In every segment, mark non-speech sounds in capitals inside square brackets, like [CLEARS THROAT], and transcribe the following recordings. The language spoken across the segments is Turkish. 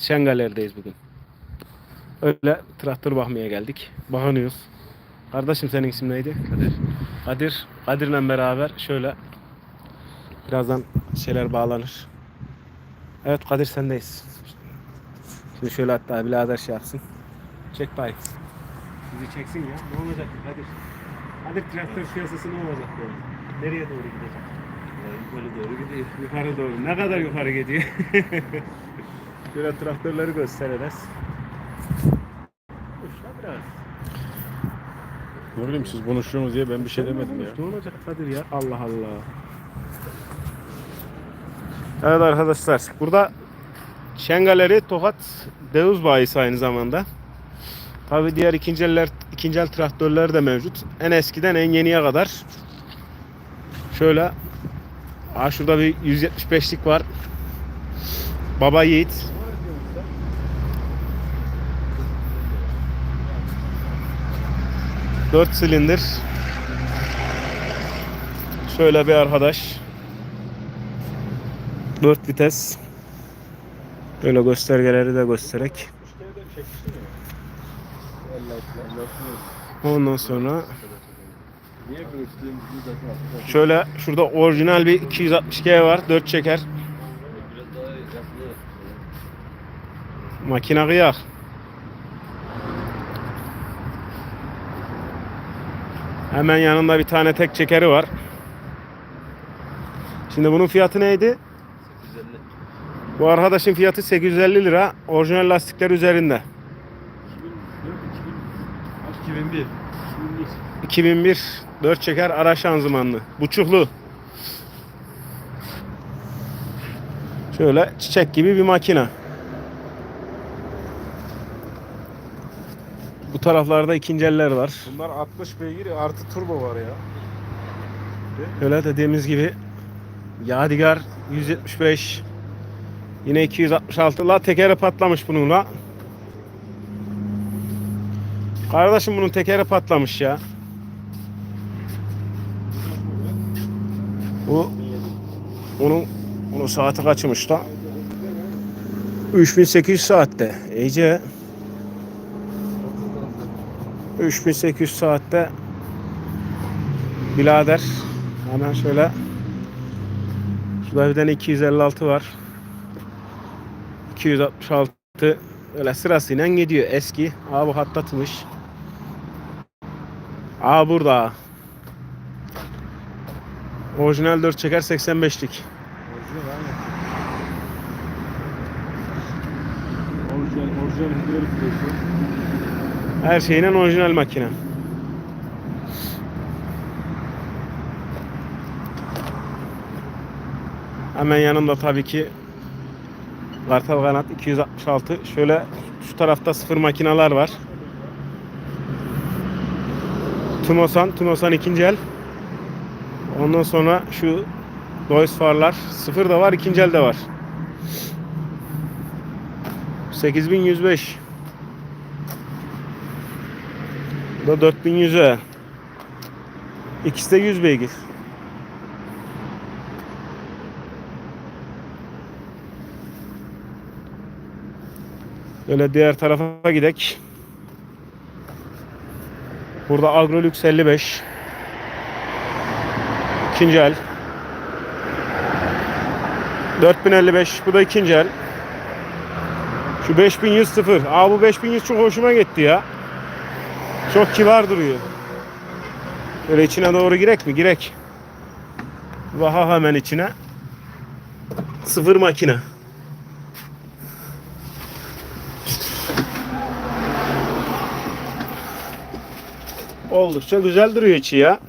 Şengaler'deyiz bugün. Öyle traktör bakmaya geldik. Bakınıyoruz. Kardeşim senin isim neydi? Kadir. Kadir. Kadir'le beraber şöyle birazdan şeyler bağlanır. Evet Kadir sendeyiz. Şimdi şöyle hatta birader şey yapsın. Çek bay. Bizi çeksin ya. Ne olacak Kadir? Kadir traktör piyasası ne olacak böyle? Nereye doğru gidecek? Yukarı doğru gidiyor. Yukarı doğru. Ne kadar yukarı gidiyor? [LAUGHS] Şöyle traktörleri gösteririz. Ne bileyim siz konuşuyorsunuz diye ben bir şey demedim ya. Ne olacak Kadir ya? Allah Allah. Evet arkadaşlar. Burada Şengaleri Tokat Deuz bayisi aynı zamanda. Tabi diğer ikinci eller, ikinci el traktörler de mevcut. En eskiden en yeniye kadar. Şöyle Aa, şurada bir 175'lik var. Baba Yiğit. Dört silindir. Şöyle bir arkadaş. Dört vites. Böyle göstergeleri de göstererek. Ondan sonra şöyle şurada orijinal bir 260G var. 4 çeker. Makine kıyak. Hemen yanında bir tane tek çekeri var. Şimdi bunun fiyatı neydi? 850. Bu arkadaşın fiyatı 850 lira. Orijinal lastikler üzerinde. 2001. 2001 4 çeker ara şanzımanlı. Buçuklu. Şöyle çiçek gibi bir makine. Bu taraflarda ikinci eller var. Bunlar 60 beygir artı turbo var ya. Öyle dediğimiz gibi Yadigar 175 yine 266 la tekeri patlamış bununla. Kardeşim bunun tekeri patlamış ya. Bu onun onun saati kaçmış da 3800 saatte. İyice 3800 saatte Bilader hemen şöyle. Şurada bir tane 256 var. 266 öyle sırasıyla gidiyor. Eski. Abi hattatmış Aa burada. Orijinal 4 çeker 85'lik Orijinal. Orijinal. Her şeyine orijinal makine Hemen yanında tabii ki Kartal kanat 266. Şöyle şu tarafta sıfır makineler var. Tumosan, Tumosan ikinci el. Ondan sonra şu Deutz farlar sıfır da var, ikinci el de var. 8105. Bu da 4100'e. İkisi de 100 beygir. Böyle diğer tarafa gidek. Burada Agrolux 55. İkinci el. 4055 bu da ikinci el. Şu 5100 sıfır. Aa bu 5100 çok hoşuma gitti ya. Çok kibar duruyor. Böyle içine doğru girek mi? Girek. Vaha hemen içine. Sıfır makine. Oldukça güzel duruyor içi ya.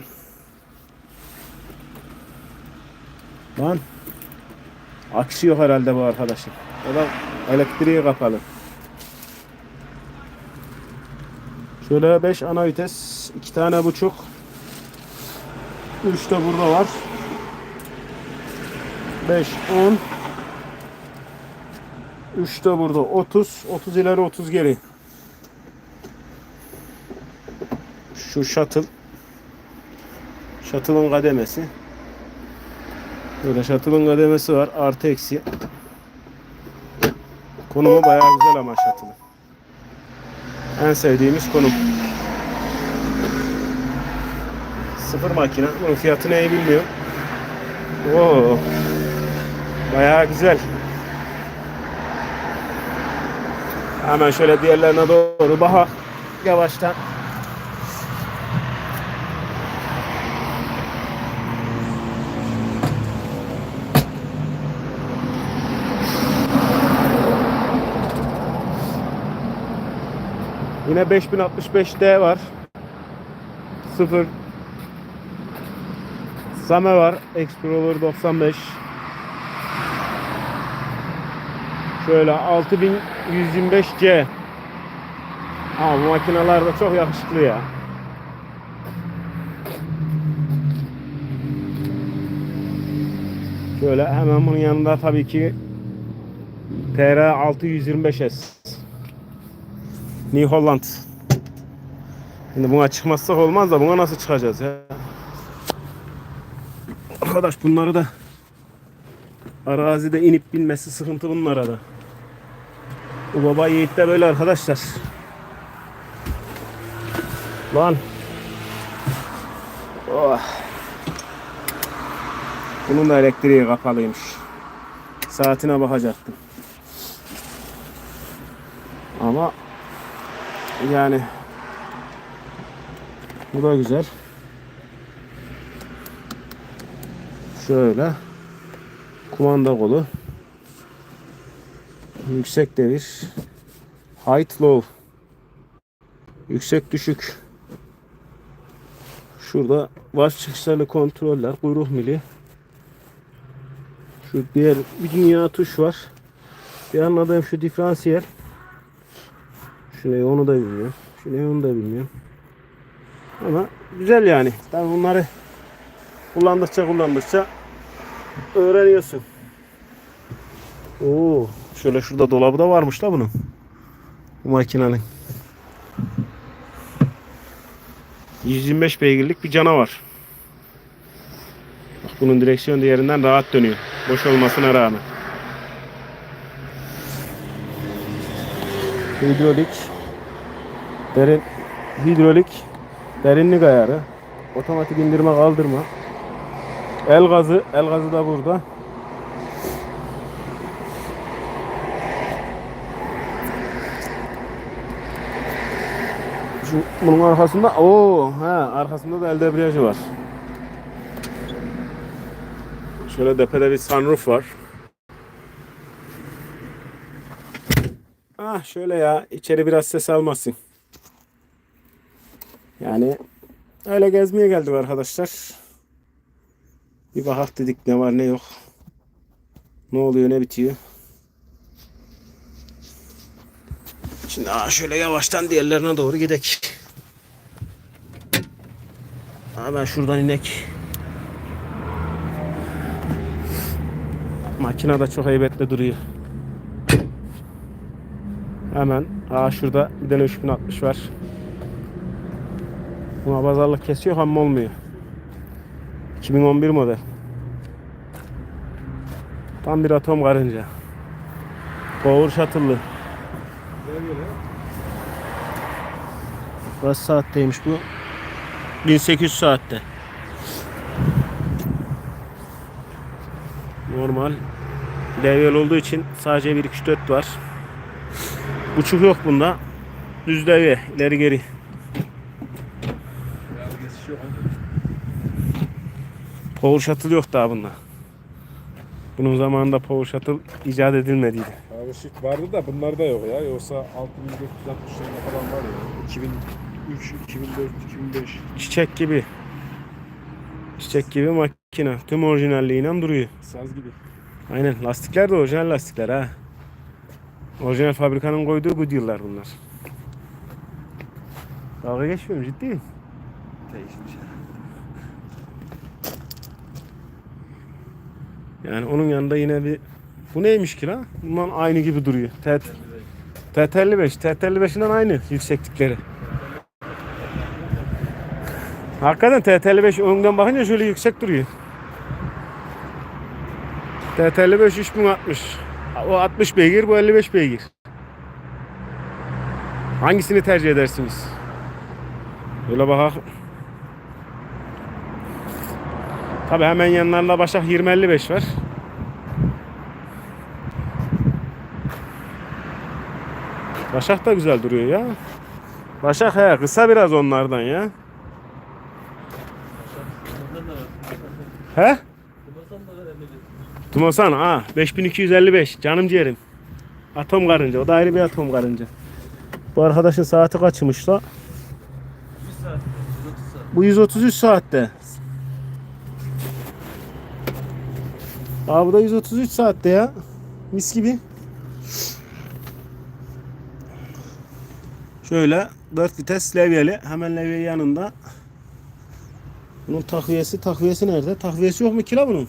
Lan. Aksi yok herhalde bu arkadaşın. Ya elektriği kapalı. Şöyle 5 ana vites, 2 tane buçuk. 3 de burada var. 5 10 3 de burada 30 30 ileri 30 geri. Şu shuttle. Shuttle'ın kademesi. Böyle shuttle'ın kademesi var. Artı eksi. Konumu bayağı güzel ama şatılı. En sevdiğimiz konum. Sıfır makine. Bunun fiyatı neyi bilmiyorum. Oo. Bayağı güzel. Hemen şöyle diğerlerine doğru baha yavaştan. Yine 5065D var. 0 Same var. Explorer 95. Şöyle 6125C. Ha bu makineler de çok yakışıklı ya. Şöyle hemen bunun yanında tabii ki TR 625S. New Holland. Şimdi buna çıkmazsak olmaz da buna nasıl çıkacağız ya? Arkadaş bunları da arazide inip binmesi sıkıntı bunlara da. Bu baba yiğit de böyle arkadaşlar. Lan. Oh. Bunun da elektriği kapalıymış. Saatine bakacaktım. Ama yani bu da güzel. Şöyle kumanda kolu yüksek devir height low yüksek düşük. Şurada baş çıkışlarlı kontroller kuyruk mili. Şu diğer bir dünya tuş var. Bir anladığım şu diferansiyel şurayı onu da bilmiyorum şurayı onu da bilmiyorum ama güzel yani tabi bunları kullandıkça kullandıkça öğreniyorsun. Oo, şöyle şurada dolabı da varmış da bunun. Bu makinenin. 125 beygirlik bir canavar. Bak bunun direksiyon diğerinden rahat dönüyor. Boş olmasına rağmen. Hidrolik. Derin hidrolik derinlik ayarı. Otomatik indirme kaldırma. El gazı, el gazı da burada. Şu bunun arkasında o ha arkasında da el debriyajı var. Şöyle tepede bir sunroof var. Ah şöyle ya içeri biraz ses almasın. Yani öyle gezmeye geldik arkadaşlar. Bir bakak dedik ne var ne yok. Ne oluyor ne bitiyor. Şimdi aa şöyle yavaştan diğerlerine doğru gidek. Aa ben şuradan inek. Makine de çok heybetli duruyor. Hemen aa şurada bir tane 3060 var. Buna pazarlık kesiyor ama olmuyor. 2011 model. Tam bir atom karınca. Power göre? Kaç saatteymiş bu? 1800 saatte. Normal. Devyel olduğu için sadece 1 2 4 var. Buçuk yok bunda. Düz devye. ileri geri. Biraz geçiş yok. Power shuttle yok daha bunda. Bunun zamanında power shuttle icat edilmediydi. Shift vardı da bunlar da yok ya. Yoksa 6460 tane falan var ya. 2003, 2004, 2005. Çiçek gibi. Çiçek gibi makine. Tüm orijinalliğiyle duruyor. Saz gibi. Aynen. Lastikler de orijinal lastikler ha. Orijinal fabrikanın koyduğu bu yıllar bunlar. Dalga geçmiyorum ciddiyim. Değişmiş. Yani onun yanında yine bir bu neymiş ki lan? Bundan aynı gibi duruyor. TT TT55. TT55'inden aynı yükseklikleri. Hakikaten TT55 önden bakınca şöyle yüksek duruyor. TT55 3060. O 60 beygir, bu 55 beygir. Hangisini tercih edersiniz? Böyle bakak. Tabi hemen yanlarında Başak 2055 var. Başak da güzel duruyor ya. Başak he kısa biraz onlardan ya. He? Tumosan ha 5255 canım ciğerim. Atom karınca o da ayrı bir atom karınca. Bu arkadaşın saati kaçmış la? Bu 133 saatte. Aa bu da 133 saatte ya. Mis gibi. Şöyle 4 vites levyeli. Hemen levye yanında. Bunun takviyesi, takviyesi nerede? Takviyesi yok mu kila bunun?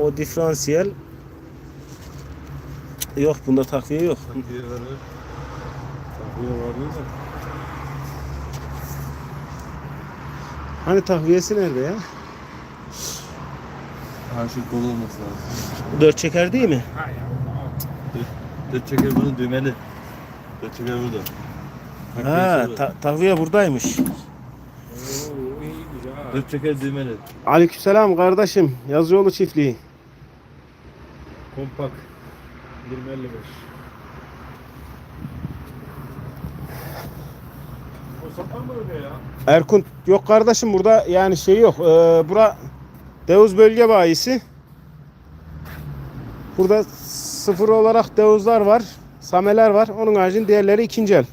O diferansiyel yok bunda takviye yok. Takviye var. Takviye var da. Hani takviyesi nerede ya? Ha şu kolu olması lazım. Dört çeker değil mi? Dört çeker bunu düğmeli. Dört çeker burada. Ha, ta- takviye buradaymış. Oo. Dört çeker düğmeli. Aleykümselam kardeşim. Yazıcıoğlu çiftliği. Kompak. 2055. O sapan mı öyle ya? Erkun yok kardeşim burada yani şey yok. Ee, bura Deuz bölge bayisi. Burada sıfır olarak Deuzlar var. Sameler var. Onun haricinde diğerleri ikinci el.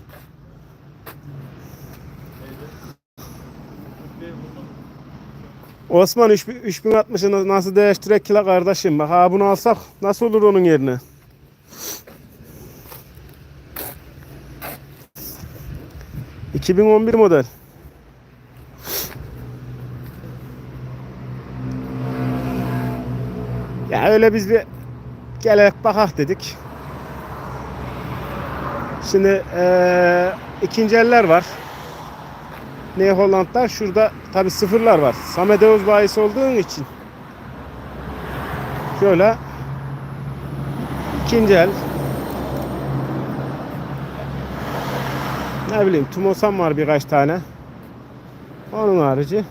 Osman 3060'ı nasıl değiştirek kila kardeşim? Bak ha bunu alsak nasıl olur onun yerine? ...2011 model. Ya öyle biz bir gelek bakak dedik. Şimdi eee ikinci eller var. Ne Hollandlar şurada tabi sıfırlar var. Samedeus bayisi olduğun için. Şöyle ikinci el. Ne bileyim Tumosan var birkaç tane. Onun harici.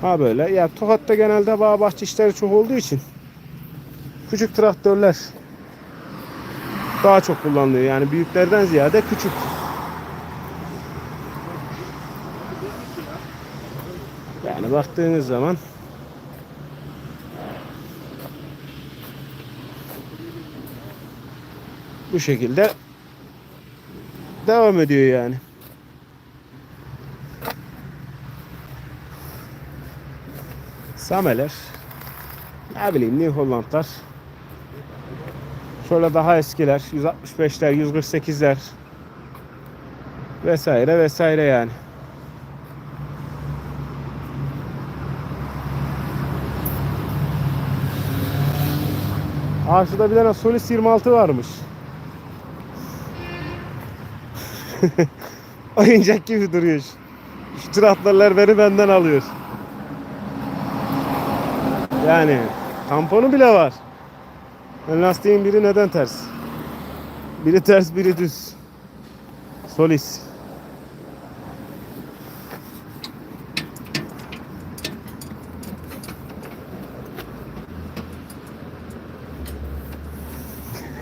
Ha böyle. Ya Tokat'ta genelde bağ bahçe işleri çok olduğu için küçük traktörler daha çok kullanılıyor. Yani büyüklerden ziyade küçük. Yani baktığınız zaman bu şekilde devam ediyor yani. Sameler. Ne bileyim New Hollandlar. Şöyle daha eskiler. 165'ler, 148'ler. Vesaire vesaire yani. Şurada bir tane Solis 26 varmış. [LAUGHS] Oyuncak gibi duruyor. Şu traktörler beni benden alıyor. Yani tamponu bile var. Lastiğin biri neden ters? Biri ters, biri düz. Solis.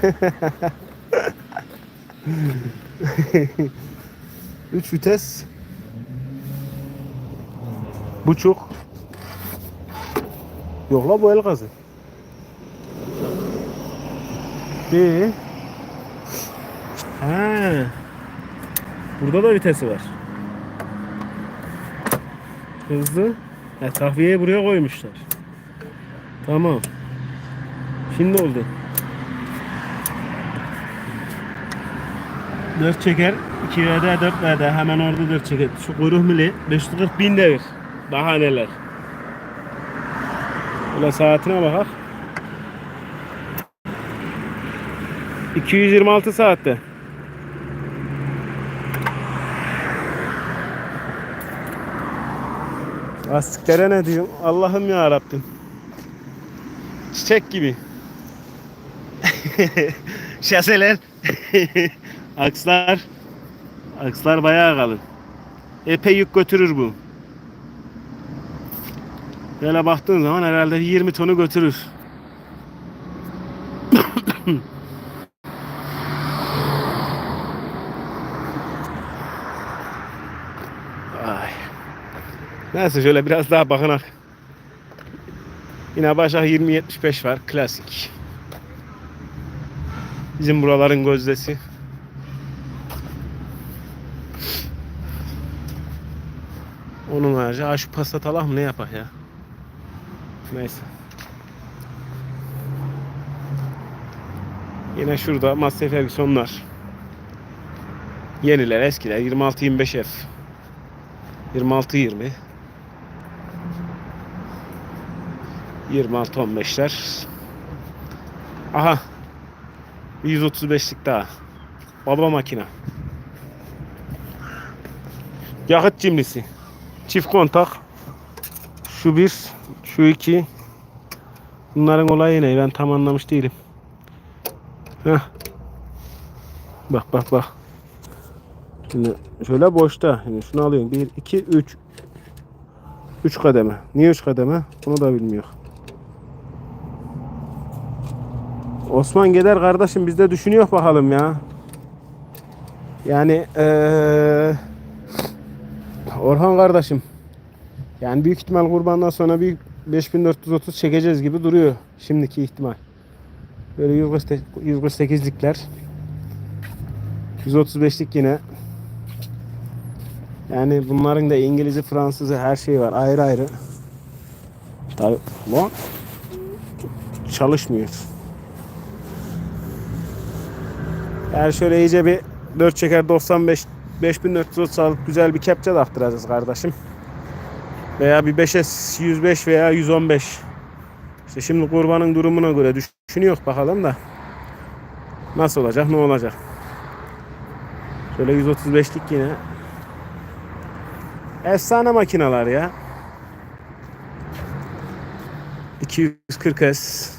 [LAUGHS] [LAUGHS] Üç vites. Buçuk. Yok la bu el gazı. Bir. Ha. Burada da vitesi var. Hızlı. Ha, tahviyeyi buraya koymuşlar. Tamam. Şimdi oldu. Dört çeker. 2 VD 4 VD hemen orada dört çeker. Şu kuyruk mili 540 bin devir. Daha neler. Böyle saatine bakak. 226 saatte. Lastiklere ne diyorum? Allah'ım ya Rabbim. Çiçek gibi. [LAUGHS] Şaseler. [LAUGHS] Akslar. Akslar bayağı kalın. Epey yük götürür bu. Böyle baktığın zaman herhalde 20 tonu götürür. [COUGHS] Ay. Neyse şöyle biraz daha bakınak. Yine başa 20-75 var. Klasik. Bizim buraların gözdesi. Onun harici. Ha şu Passat Allah mı ne yapak ya? Neyse. Yine şurada Massey Ferguson'lar. Yeniler eskiler 26-25 F. 26-20 26-15'ler Aha bir 135'lik daha Baba makina Yakıt cimrisi Çift kontak Şu bir Şu iki Bunların olayı ne ben tam anlamış değilim Heh. Bak bak bak Şimdi şöyle boşta. Şimdi şunu alıyorum. 1, 2, 3. 3 kademe. Niye 3 kademe? Bunu da bilmiyor. Osman Geder kardeşim biz de düşünüyor bakalım ya. Yani eee Orhan kardeşim. Yani büyük ihtimal kurbandan sonra bir 5430 çekeceğiz gibi duruyor. Şimdiki ihtimal. Böyle 148'likler. 135'lik yine yani bunların da İngilizce, Fransızı her şey var ayrı ayrı. Tabii bu çalışmıyor. Yani şöyle iyice bir 4 çeker 95 5430 alıp güzel bir kepçe taktıracağız kardeşim. Veya bir 5'e 105 veya 115. İşte şimdi kurbanın durumuna göre düşünüyor bakalım da nasıl olacak ne olacak. Şöyle 135'lik yine Efsane makineler ya. 240S.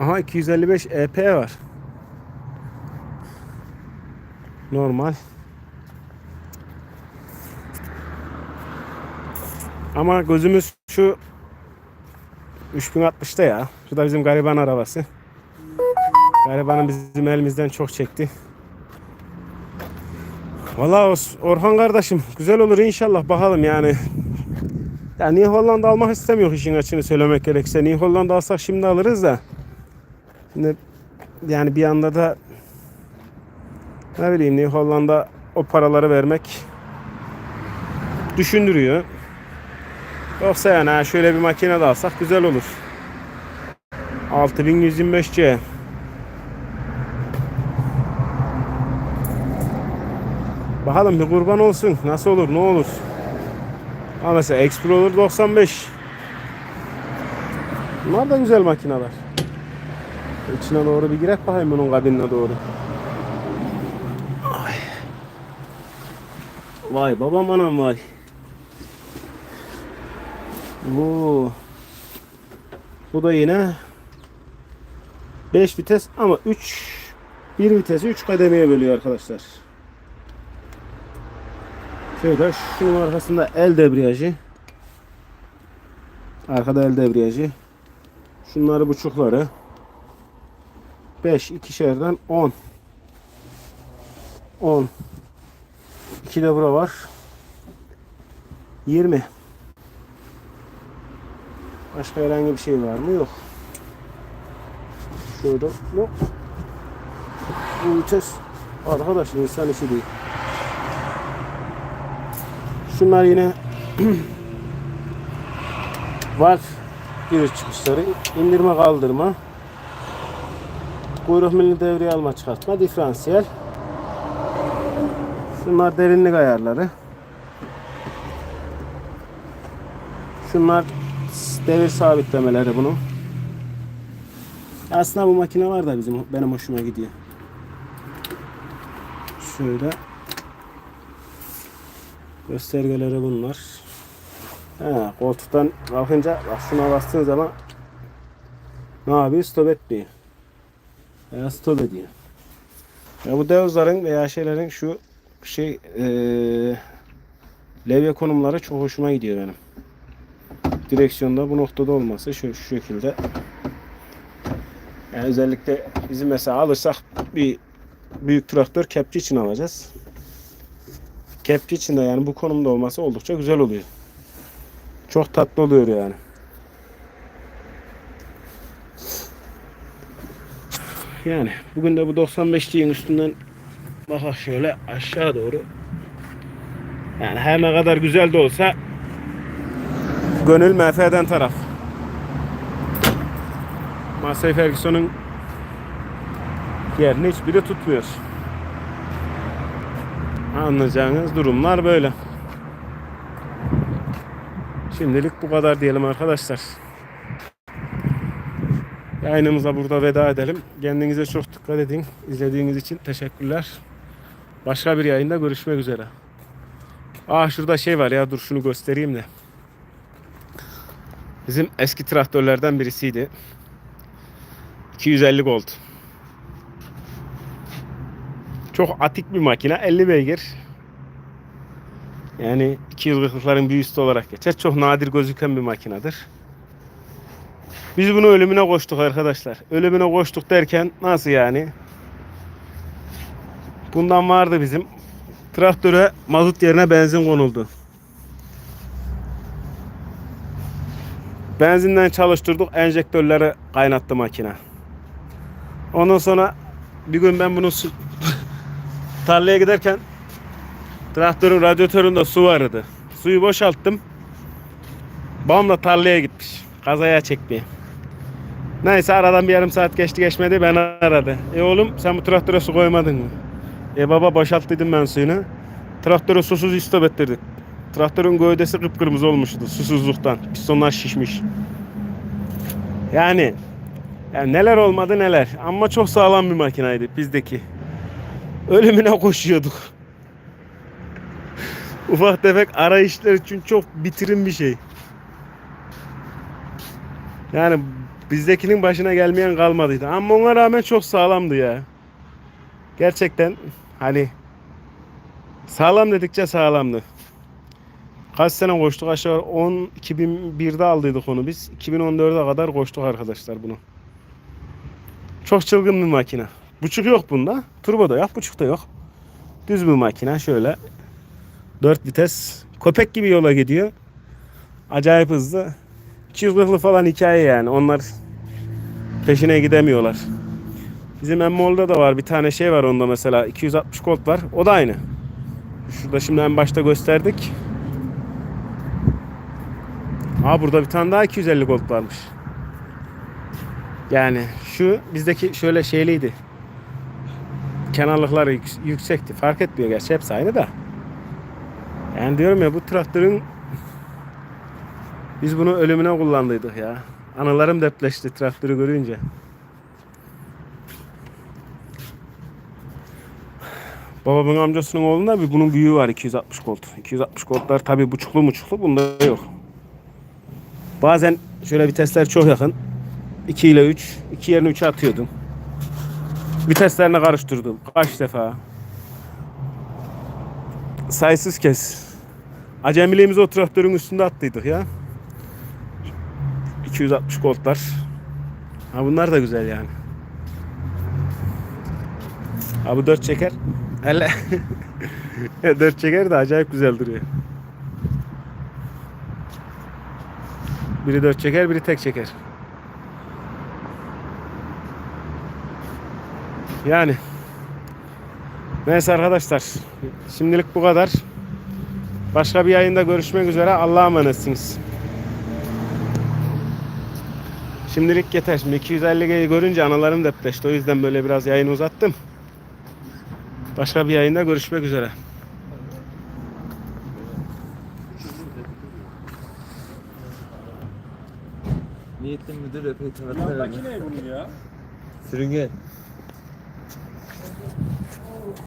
Aha 255 EP var. Normal. Ama gözümüz şu 3060'ta ya. Şu da bizim gariban arabası. Garibanın bizim elimizden çok çekti. Valla Orhan kardeşim güzel olur inşallah bakalım yani. Ya New Hollanda almak istemiyor işin açını söylemek gerekirse. New Hollanda alsak şimdi alırız da. Şimdi yani bir anda da ne bileyim New Hollanda o paraları vermek düşündürüyor. Yoksa yani şöyle bir makine de alsak güzel olur. 6125C. Bakalım bir kurban olsun. Nasıl olur ne olur. Ha mesela Explorer 95. Bunlar da güzel makineler. İçine doğru bir girek bakayım bunun kabinine doğru. Vay babam anam vay. Bu Bu da yine 5 vites ama 3 bir vitesi 3 kademeye bölüyor arkadaşlar. Şöyle şunun arkasında el debriyajı. Arkada el debriyajı. Şunları buçukları. 5 ikişerden 10. 10. 2 de bura var. 20. Başka herhangi bir şey var mı? Yok. Şöyle yok. Bu vites arkadaş insan işi değil. Şunlar yine [CLEARS THROAT] var giriş çıkışları. indirme kaldırma. Kuyruk milli devreye alma çıkartma. Diferansiyel. Şunlar derinlik ayarları. Şunlar devir sabitlemeleri bunun. Aslında bu makine var da bizim benim hoşuma gidiyor. Şöyle Göstergeleri bunlar. Ha, koltuktan kalkınca bak şuna bastığın zaman ne yapıyor? Stop etmiyor. Veya stop ediyor. Ya bu devozların veya şeylerin şu şey eee levye konumları çok hoşuma gidiyor benim. Direksiyonda bu noktada olması şu, şu şekilde. Yani özellikle bizim mesela alırsak bir büyük traktör kepçe için alacağız. Kepçe için de yani bu konumda olması oldukça güzel oluyor. Çok tatlı oluyor yani. Yani bugün de bu 95'liğin üstünden baka şöyle aşağı doğru. Yani her ne kadar güzel de olsa gönül MF'den taraf. Massey Ferguson'un yerini hiçbiri tutmuyor. Anlayacağınız durumlar böyle. Şimdilik bu kadar diyelim arkadaşlar. Yayınımıza burada veda edelim. Kendinize çok dikkat edin. İzlediğiniz için teşekkürler. Başka bir yayında görüşmek üzere. Aa şurada şey var ya dur şunu göstereyim de. Bizim eski traktörlerden birisiydi. 250 gold. Çok atik bir makine. 50 beygir. Yani 240'ların bir üstü olarak geçer. Çok nadir gözüken bir makinedir. Biz bunu ölümüne koştuk arkadaşlar. Ölümüne koştuk derken nasıl yani? Bundan vardı bizim. Traktöre mazot yerine benzin konuldu. Benzinden çalıştırdık. Enjektörleri kaynattı makine. Ondan sonra bir gün ben bunu su- [LAUGHS] tarlaya giderken traktörün radyatöründe su vardı. Suyu boşalttım. Babam da tarlaya gitmiş. Kazaya çekmeye. Neyse aradan bir yarım saat geçti geçmedi beni aradı. E oğlum sen bu traktöre su koymadın mı? E baba boşalttıydım ben suyunu. Traktörü susuz istop ettirdik. Traktörün gövdesi kıpkırmızı olmuştu susuzluktan. Pistonlar şişmiş. Yani, yani neler olmadı neler. Ama çok sağlam bir makinaydı bizdeki. Ölümüne koşuyorduk. [LAUGHS] Ufak tefek arayışlar için çok bitirim bir şey. Yani bizdekinin başına gelmeyen kalmadıydı. Ama ona rağmen çok sağlamdı ya. Gerçekten hani sağlam dedikçe sağlamdı. Kaç sene koştuk aşağı 10 2001'de aldıydık onu biz. 2014'e kadar koştuk arkadaşlar bunu. Çok çılgın bir makine. Buçuk yok bunda. Turbo da yok, buçuk da yok. Düz bir makine şöyle. 4 vites. Köpek gibi yola gidiyor. Acayip hızlı. 240'lı falan hikaye yani. Onlar peşine gidemiyorlar. Bizim Emmol'da da var bir tane şey var onda mesela 260 volt var. O da aynı. Şurada şimdi en başta gösterdik. Aa burada bir tane daha 250 volt varmış. Yani şu bizdeki şöyle şeyliydi. Kenarlıkları yük- yüksekti. Fark etmiyor gerçi hepsi aynı da. Yani diyorum ya bu traktörün biz bunu ölümüne kullandıydık ya. Anılarım depreşti traktörü görünce. Babamın amcasının oğlunda bir bunun büyüğü var 260 volt. 260 voltlar tabi buçuklu muçuklu bunda yok. Bazen şöyle vitesler çok yakın. 2 ile 3. 2 yerine 3'e atıyordum. Viteslerini karıştırdım. Kaç defa. Sayısız kez. Acemiliğimizi o traktörün üstünde attıydık ya. 260 voltlar. Ha bunlar da güzel yani. Ha bu 4 çeker. Hele. [LAUGHS] 4 çeker de acayip güzel duruyor. Biri 4 çeker, biri tek çeker. Yani. Neyse arkadaşlar. Şimdilik bu kadar. Başka bir yayında görüşmek üzere. Allah'a emanetsiniz. Şimdilik yeter. Şimdi 250G'yi görünce analarım depreşti. O yüzden böyle biraz yayını uzattım. Başka bir yayında görüşmek üzere. Niyetli müdür epey Yan tevekkül makine bunun ya. Sürünge.